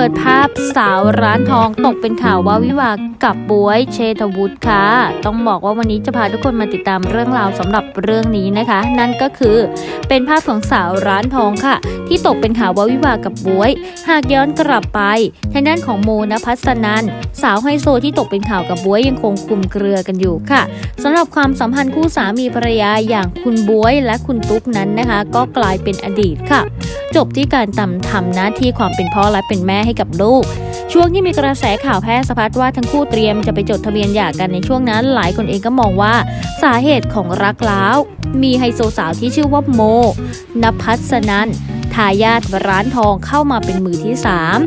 ปิดภาพสาวร้านทองตกเป็นข่าวว่าวิวากับบวยเชษฐวุฒิค่ะ ต้องบอกว่าวันนี้จะพาทุกคนมาติดตามเรื่องราวสำหรับเรื่องนี้นะคะ นั่นก็คือเป็นภาพของสาวร้านทองค่ะ ที่ตกเป็นข่าวว่าวิวากับบวย หากย้อนกลับไปทางด้านของโมนพัสนันสาวไฮโซที่ตกเป็นข่าวกับบวยยังคงคุมเครือกันอยู่ค่ะสำหรับความสัมพันธ์คู่สามีภรรยาอย่างคุณบวยและคุณตุ๊กนั้นนะคะ ก็กลายเป็นอดีตค่ะ จบที่การตำทำหน้าที่ความเป็นพ่อและเป็นแม่ให้กับลูก ช่วงที่มีกระแสข่าวแพร่สะพัดว่าทั้งคู่เตรียมจะไปจดทะเบียนหย่ากันในช่วงนั้น หลายคนเองก็มองว่าสาเหตุของรักล้าวมีไฮโซสาวที่ชื่อว่าโมนภัสนันทายาทร้านทองเข้ามาเป็นมือที่สาม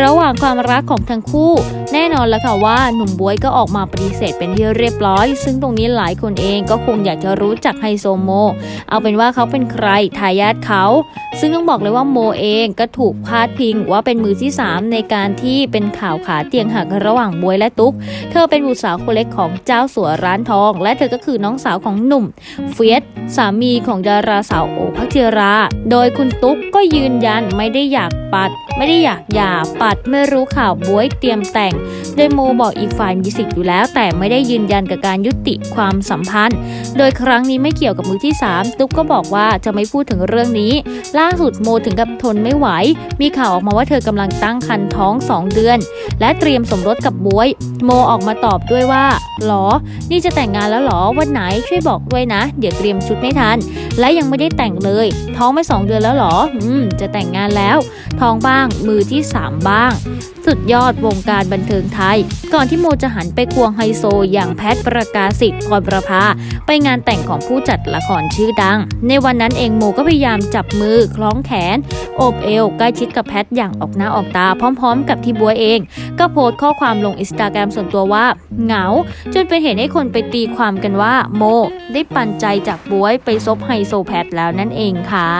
ระหว่างความรักของทั้งคู่ แน่นอนแล้วค่ะว่าหนุ่มบวยก็ออกมาปฏิเสธเป็นที่เรียบร้อย ซึ่งตรงนี้หลายคนเองก็คงอยากจะรู้จักไฮโซโม เอาเป็นว่าเขาเป็นใครทายาทเขา ซึ่งต้องบอกเลยว่าโมเองก็ถูกพาดพิงว่าเป็นมือที่ 3 ในการที่เป็นข่าวขาเตียงหักระหว่างบวยและตุ๊ก เธอเป็นบุตรสาวคนเล็กของเจ้าสัวร้านทอง และเธอก็คือน้องสาวของหนุ่มเฟียสสามีของดาราสาวโอภักจิรา โดยคุณตุ๊กก็ยืนยันไม่ได้อยากปัด ไม่ได้อยากหย่าปดไม่รู้ข่าวบวยเตรียมแต่ง โดยโมบอกอีกฝ่ายมีสิทธิ์อยู่แล้ว แต่ไม่ได้ยืนยันกับการยุติความสัมพันธ์ โดยครั้งนี้ไม่เกี่ยวกับมือที่ 3 ตุ๊กก็บอกว่าจะไม่พูดถึงเรื่องนี้ ล่าสุดโมถึงกับทนไม่ไหว มีข่าวออกมาว่าเธอกำลังตั้งครรภ์ท้อง 2 เดือน และเตรียมสมรสกับบวย โมออกมาตอบด้วยว่าหรอ นี่จะแต่งงานแล้วหรอวันไหนช่วยบอกด้วยนะ เดี๋ยวเตรียมชุดไม่ทัน และยังไม่ได้แต่งเลย ท้องไม่สองเดือนแล้วหรอ อืม จะแต่งงานแล้ว ท้องบ้าง มือที่ 3 บ้าง สุดยอดวงการบันเทิงไทย ก่อนที่โมจะหันไปควงไฮโซ อย่างแพทประกาศิษย์พรประภา ไปงานแต่งของผู้จัดละครชื่อดัง ในวันนั้นเองโมก็พยายามจับมือคล้องแขน โอบเอวใกล้ชิดกับแพทอย่างออกหน้าออกตา พร้อม ๆ กับที่บัวเอง ก็โพสต์ข้อความลงอินสตาแกรมส่วนตัวว่าเหงา จนเป็นเหตุให้คนไปตีความกันว่า โม ได้ปันใจจากบวยไปซบไฮโซแพทแล้วนั่นเองค่ะ